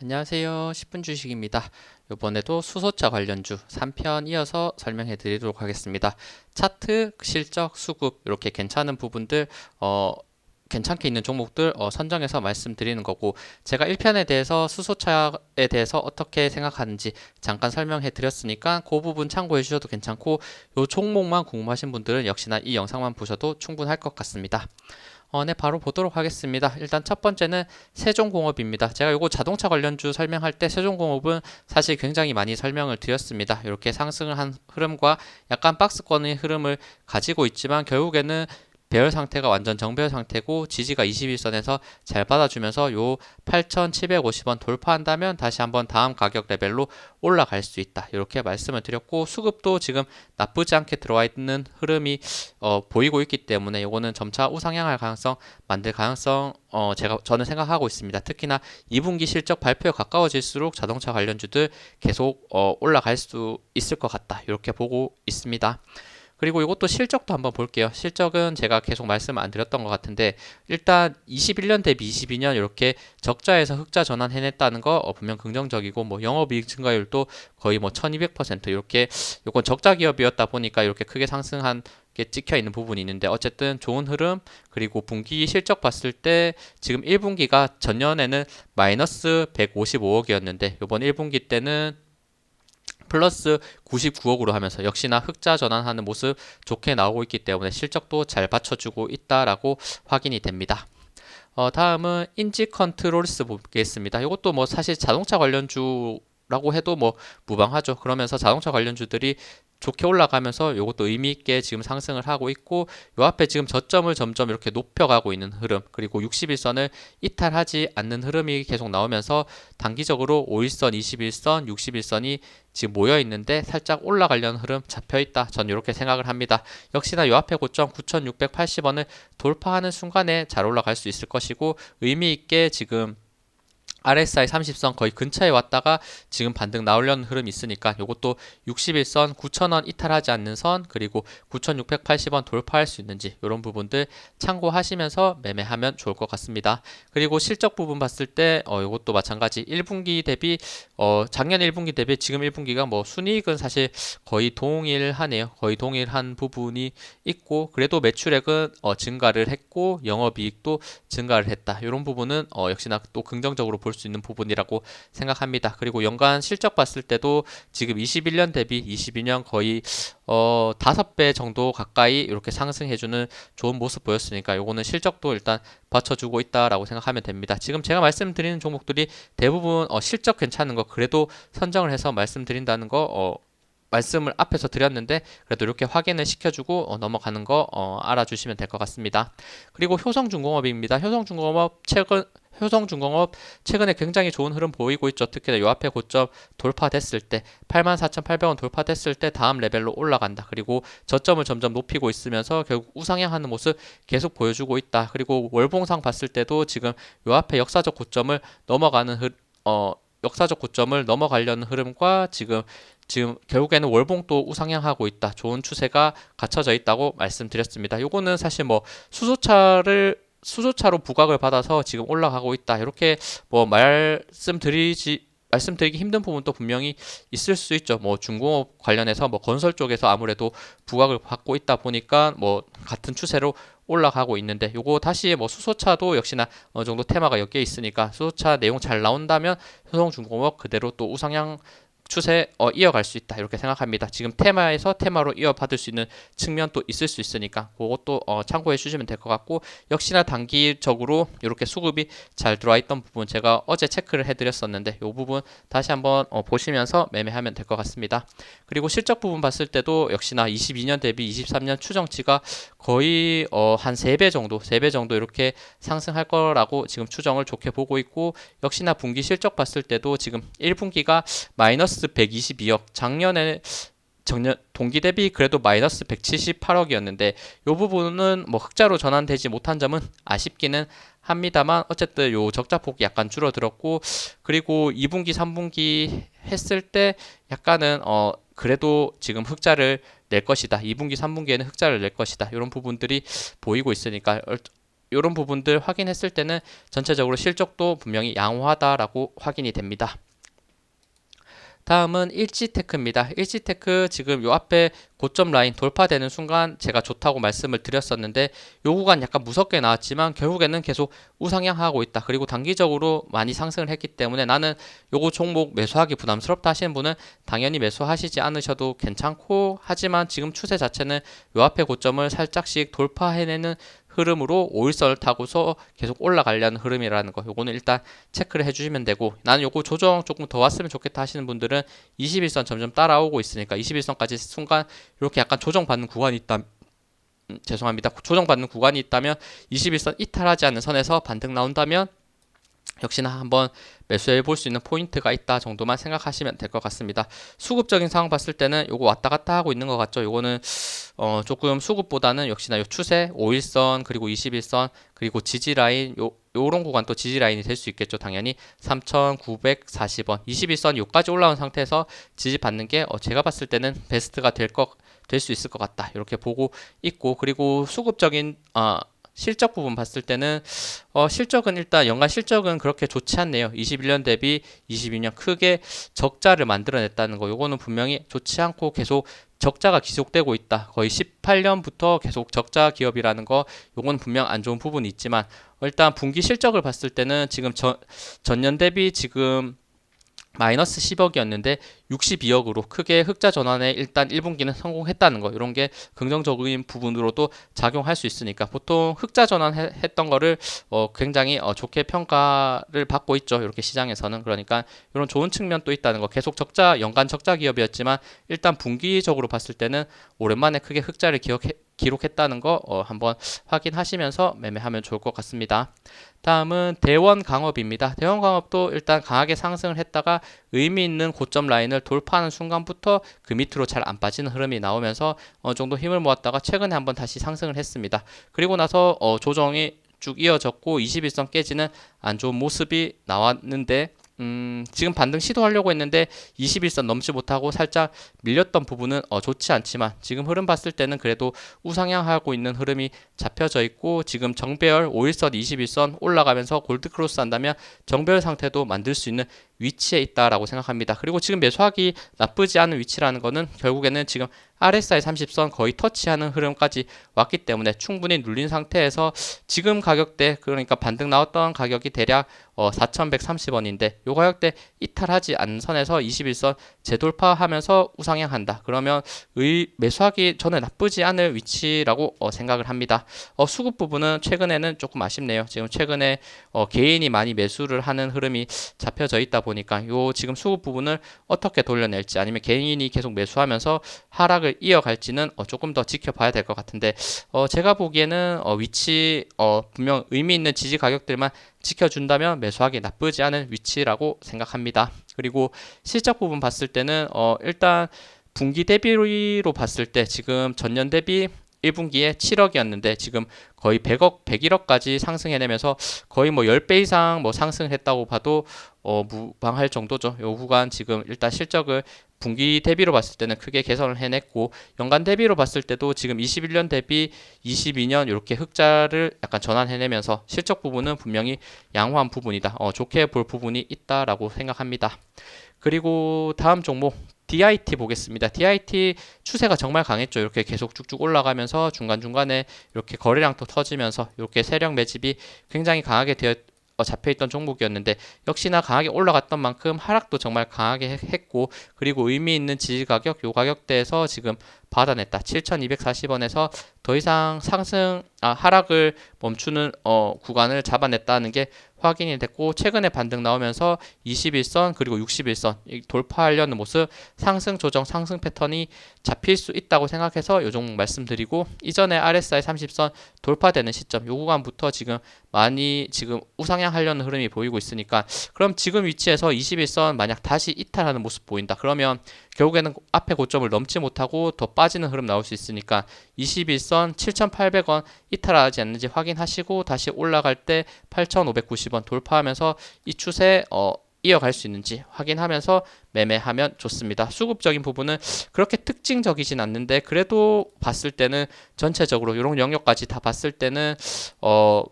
안녕하세요. 10분 주식입니다. 이번에도 수소차 관련주 3편 이어서 설명해 드리도록 하겠습니다. 차트, 실적, 수급 이렇게 괜찮은 부분들 어 괜찮게 있는 종목들 어, 선정해서 말씀드리는 거고 제가 1편에 대해서 수소차에 대해서 어떻게 생각하는지 잠깐 설명해 드렸으니까 그 부분 참고해 주셔도 괜찮고 요 종목만 궁금하신 분들은 역시나 이 영상만 보셔도 충분할 것 같습니다. 어, 네, 바로 보도록 하겠습니다. 일단 첫 번째는 세종공업입니다. 제가 이거 자동차 관련주 설명할 때 세종공업은 사실 굉장히 많이 설명을 드렸습니다. 이렇게 상승을 한 흐름과 약간 박스권의 흐름을 가지고 있지만 결국에는 배열 상태가 완전 정배열 상태고 지지가 21선에서 잘 받아주면서 요 8,750원 돌파한다면 다시 한번 다음 가격 레벨로 올라갈 수 있다. 이렇게 말씀을 드렸고 수급도 지금 나쁘지 않게 들어와 있는 흐름이 어, 보이고 있기 때문에 이거는 점차 우상향할 가능성 만들 가능성 어, 제가 저는 생각하고 있습니다. 특히나 2분기 실적 발표에 가까워질수록 자동차 관련주들 계속 어, 올라갈 수 있을 것 같다. 이렇게 보고 있습니다. 그리고 이것도 실적도 한번 볼게요. 실적은 제가 계속 말씀 안 드렸던 것 같은데 일단 21년 대비 22년 이렇게 적자에서 흑자 전환 해냈다는 거 어, 분명 긍정적이고 뭐 영업이익 증가율도 거의 뭐 1200% 이렇게 요건 적자 기업이었다 보니까 이렇게 크게 상승한 게 찍혀 있는 부분이 있는데 어쨌든 좋은 흐름 그리고 분기 실적 봤을 때 지금 1분기가 전년에는 마이너스 155억이었는데 이번 1분기 때는 플러스 99억으로 하면서 역시나 흑자 전환하는 모습 좋게 나오고 있기 때문에 실적도 잘 받쳐주고 있다라고 확인이 됩니다. 어, 다음은 인지 컨트롤스 보겠습니다. 이것도 뭐 사실 자동차 관련주 라고 해도 뭐 무방하죠. 그러면서 자동차 관련주들이 좋게 올라가면서 이것도 의미 있게 지금 상승을 하고 있고 요 앞에 지금 저점을 점점 이렇게 높여가고 있는 흐름 그리고 61선을 이탈하지 않는 흐름이 계속 나오면서 단기적으로 5일선, 21선, 61선이 지금 모여 있는데 살짝 올라가려는 흐름 잡혀 있다. 전 이렇게 생각을 합니다. 역시나 요 앞에 고점 9,680원을 돌파하는 순간에 잘 올라갈 수 있을 것이고 의미 있게 지금 RSI 30선 거의 근처에 왔다가 지금 반등 나오려는 흐름이 있으니까 이것도 61선 9,000원 이탈하지 않는 선 그리고 9,680원 돌파할 수 있는지 이런 부분들 참고하시면서 매매하면 좋을 것 같습니다. 그리고 실적 부분 봤을 때 어, 이것도 마찬가지 1분기 대비 어, 작년 1분기 대비 지금 1분기가 뭐 순이익은 사실 거의 동일하네요. 거의 동일한 부분이 있고 그래도 매출액은 어, 증가를 했고 영업이익도 증가를 했다. 이런 부분은 어, 역시나 또 긍정적으로 볼수 있는 부분이라고 생각합니다. 그리고 연간 실적 봤을 때도 지금 21년 대비 22년 거의 어, 5배 정도 가까이 이렇게 상승해주는 좋은 모습 보였으니까 요거는 실적도 일단 받쳐주고 있다라고 생각하면 됩니다. 지금 제가 말씀드리는 종목들이 대부분 어, 실적 괜찮은 거 그래도 선정을 해서 말씀드린다는 거 어, 말씀을 앞에서 드렸는데 그래도 이렇게 확인을 시켜주고 어, 넘어가는 거 어, 알아주시면 될 것 같습니다. 그리고 효성중공업입니다. 효성중공업 최근 효성중공업 최근에 굉장히 좋은 흐름 보이고 있죠. 특히나 요 앞에 고점 돌파됐을 때 84,800원 돌파됐을 때 다음 레벨로 올라간다. 그리고 저점을 점점 높이고 있으면서 결국 우상향하는 모습 계속 보여주고 있다. 그리고 월봉상 봤을 때도 지금 요 앞에 역사적 고점을 넘어가는 흐, 어, 역사적 고점을 넘어가려는 흐름과 지금 지금 결국에는 월봉도 우상향하고 있다. 좋은 추세가 갖춰져 있다고 말씀드렸습니다. 요거는 사실 뭐 수소차를 수소차로 부각을 받아서 지금 올라가고 있다. 이렇게 뭐 말씀드리지 말씀드리기 힘든 부분도 분명히 있을 수 있죠. 뭐 중공업 관련해서 뭐 건설 쪽에서 아무래도 부각을 받고 있다 보니까 뭐 같은 추세로 올라가고 있는데 요거 다시 뭐 수소차도 역시나 어느 정도 테마가 엮여 있으니까 수소차 내용 잘 나온다면 효성중공업 그대로 또 우상향 추세 어, 이어갈 수 있다 이렇게 생각합니다. 지금 테마에서 테마로 이어받을 수 있는 측면도 있을 수 있으니까 그것도 어, 참고해 주시면 될 것 같고 역시나 단기적으로 이렇게 수급이 잘 들어와 있던 부분 제가 어제 체크를 해드렸었는데 이 부분 다시 한번 어, 보시면서 매매하면 될 것 같습니다. 그리고 실적 부분 봤을 때도 역시나 22년 대비 23년 추정치가 거의 어, 한 3배 정도 3배 정도 이렇게 상승할 거라고 지금 추정을 좋게 보고 있고 역시나 분기 실적 봤을 때도 지금 1분기가 마이너스 마이너스 122억. 작년에 작년 동기 대비 그래도 마이너스 178억이었는데 이 부분은 뭐 흑자로 전환되지 못한 점은 아쉽기는 합니다만 어쨌든 요 적자 폭이 약간 줄어들었고 그리고 2분기 3분기 했을 때 약간은 어 그래도 지금 흑자를 낼 것이다. 2분기 3분기에는 흑자를 낼 것이다. 이런 부분들이 보이고 있으니까 이런 부분들 확인했을 때는 전체적으로 실적도 분명히 양호하다라고 확인이 됩니다. 다음은 일지테크입니다. 일지테크 지금 요 앞에 고점 라인 돌파되는 순간 제가 좋다고 말씀을 드렸었는데 요 구간 약간 무섭게 나왔지만 결국에는 계속 우상향하고 있다. 그리고 단기적으로 많이 상승을 했기 때문에 나는 요거 종목 매수하기 부담스럽다 하시는 분은 당연히 매수하시지 않으셔도 괜찮고 하지만 지금 추세 자체는 요 앞에 고점을 살짝씩 돌파해내는 흐름으로 5일선을 타고서 계속 올라가려는 흐름이라는 거 요거는 일단 체크를 해주시면 되고 나는 요거 조정 조금 더 왔으면 좋겠다 하시는 분들은 21선 점점 따라오고 있으니까 21선까지 순간 이렇게 약간 조정받는 구간이 있다 음, 죄송합니다. 조정받는 구간이 있다면 21선 이탈하지 않는 선에서 반등 나온다면 역시나 한번 매수해 볼 수 있는 포인트가 있다 정도만 생각하시면 될 것 같습니다. 수급적인 상황 봤을 때는 요거 왔다 갔다 하고 있는 것 같죠. 요거는 어 조금 수급보다는 역시나 요 추세 5일선 그리고 21선 그리고 지지 라인 요 요런 구간 또 지지 라인이 될 수 있겠죠. 당연히 3,940원 21선 요까지 올라온 상태에서 지지 받는 게 어 제가 봤을 때는 베스트가 될 것 될 수 있을 것 같다. 이렇게 보고 있고 그리고 수급적인 어 실적 부분 봤을 때는 어, 실적은 일단 연간 실적은 그렇게 좋지 않네요. 21년 대비 22년 크게 적자를 만들어냈다는 거. 요거는 분명히 좋지 않고 계속 적자가 지속되고 있다. 거의 18년부터 계속 적자 기업이라는 거. 요거는 분명 안 좋은 부분이 있지만 일단 분기 실적을 봤을 때는 지금 전, 전년 대비 지금 마이너스 10억이었는데 62억으로 크게 흑자 전환에 일단 1분기는 성공했다는 거. 이런 게 긍정적인 부분으로도 작용할 수 있으니까 보통 흑자 전환했던 거를 어 굉장히 어 좋게 평가를 받고 있죠. 이렇게 시장에서는. 그러니까 이런 좋은 측면도 있다는 거. 계속 적자 연간 적자 기업이었지만 일단 분기적으로 봤을 때는 오랜만에 크게 흑자를 기억해 기록했다는 거 어, 한번 확인하시면서 매매하면 좋을 것 같습니다. 다음은 대원 강업입니다. 대원 강업도 일단 강하게 상승을 했다가 의미 있는 고점 라인을 돌파하는 순간부터 그 밑으로 잘 안 빠지는 흐름이 나오면서 어느 정도 힘을 모았다가 최근에 한번 다시 상승을 했습니다. 그리고 나서 어, 조정이 쭉 이어졌고 21선 깨지는 안 좋은 모습이 나왔는데 음, 지금 반등 시도하려고 했는데 21선 넘지 못하고 살짝 밀렸던 부분은 어, 좋지 않지만 지금 흐름 봤을 때는 그래도 우상향하고 있는 흐름이 잡혀져 있고 지금 정배열 5일선 21선 올라가면서 골드 크로스 한다면 정배열 상태도 만들 수 있는 위치에 있다라고 생각합니다. 그리고 지금 매수하기 나쁘지 않은 위치라는 거는 결국에는 지금 RSI 30선 거의 터치하는 흐름까지 왔기 때문에 충분히 눌린 상태에서 지금 가격대 그러니까 반등 나왔던 가격이 대략 어, 4,130원인데 요 가격대 이탈하지 않는 선에서 21선 재돌파하면서 우상향한다. 그러면 의 매수하기 저는 나쁘지 않을 위치라고 어, 생각을 합니다. 어, 수급 부분은 최근에는 조금 아쉽네요. 지금 최근에 어, 개인이 많이 매수를 하는 흐름이 잡혀져 있다 보니까 요 지금 수급 부분을 어떻게 돌려낼지 아니면 개인이 계속 매수하면서 하락을 이어갈지는 어, 조금 더 지켜봐야 될 것 같은데 어, 제가 보기에는 어, 위치 어, 분명 의미 있는 지지 가격들만 지켜준다면 매수하기 나쁘지 않은 위치라고 생각합니다. 그리고 실적 부분 봤을 때는 어, 일단 분기 대비로 봤을 때 지금 전년 대비 1분기에 7억이었는데 지금 거의 100억, 101억까지 상승해내면서 거의 뭐 10배 이상 뭐 상승했다고 봐도 어, 무방할 정도죠. 요 구간 지금 일단 실적을 분기 대비로 봤을 때는 크게 개선을 해냈고 연간 대비로 봤을 때도 지금 21년 대비 22년 이렇게 흑자를 약간 전환해내면서 실적 부분은 분명히 양호한 부분이다. 어, 좋게 볼 부분이 있다라고 생각합니다. 그리고 다음 종목 DIT 보겠습니다. DIT 추세가 정말 강했죠. 이렇게 계속 쭉쭉 올라가면서 중간중간에 이렇게 거래량도 터지면서 이렇게 세력 매집이 굉장히 강하게 어, 잡혀있던 종목이었는데 역시나 강하게 올라갔던 만큼 하락도 정말 강하게 했고 그리고 의미 있는 지지 가격 요 가격대에서 지금 받아냈다. 7,240원에서 더 이상 상승 아, 하락을 멈추는 어, 구간을 잡아냈다는 게 확인이 됐고 최근에 반등 나오면서 21선 그리고 61선 돌파하려는 모습 상승 조정 상승 패턴이 잡힐 수 있다고 생각해서 요 종목 말씀드리고 이전에 RSI 30선 돌파되는 시점 요 구간부터 지금 많이 지금 우상향 하려는 흐름이 보이고 있으니까 그럼 지금 위치에서 21선 만약 다시 이탈하는 모습 보인다. 그러면 결국에는 앞에 고점을 넘지 못하고 더 빠지는 흐름 나올 수 있으니까 21선 7,800원 이탈하지 않는지 확인하시고 다시 올라갈 때 8,590원 돌파하면서 이 추세 어 이어갈 수 있는지 확인하면서 매매하면 좋습니다. 수급적인 부분은 그렇게 특징적이진 않는데 그래도 봤을 때는 전체적으로 이런 영역까지 다 봤을 때는 어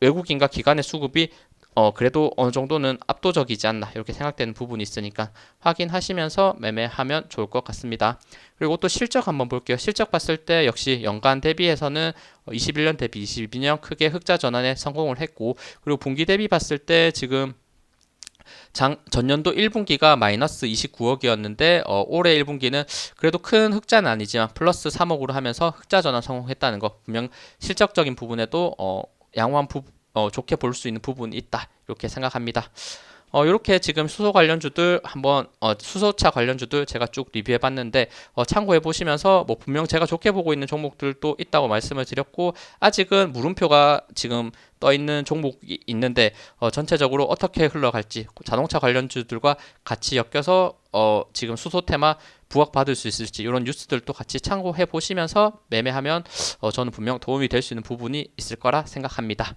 외국인과 기관의 수급이 어 그래도 어느 정도는 압도적이지 않나 이렇게 생각되는 부분이 있으니까 확인하시면서 매매하면 좋을 것 같습니다. 그리고 또 실적 한번 볼게요. 실적 봤을 때 역시 연간 대비해서는 21년 대비 22년 크게 흑자 전환에 성공을 했고 그리고 분기 대비 봤을 때 지금 장, 전년도 1분기가 마이너스 29억이었는데 어, 올해 1분기는 그래도 큰 흑자는 아니지만 플러스 3억으로 하면서 흑자 전환 성공했다는 거 분명 실적적인 부분에도 어, 양호한 부, 어, 좋게 볼 수 있는 부분이 있다 이렇게 생각합니다. 어, 이렇게 지금 수소 관련주들 한번 어, 수소차 관련주들 제가 쭉 리뷰해 봤는데 어, 참고해 보시면서 뭐 분명 제가 좋게 보고 있는 종목들도 있다고 말씀을 드렸고 아직은 물음표가 지금 떠 있는 종목이 있는데 어, 전체적으로 어떻게 흘러갈지 자동차 관련주들과 같이 엮여서 어, 지금 수소 테마 부각받을 수 있을지 이런 뉴스들도 같이 참고해 보시면서 매매하면 어, 저는 분명 도움이 될 수 있는 부분이 있을 거라 생각합니다.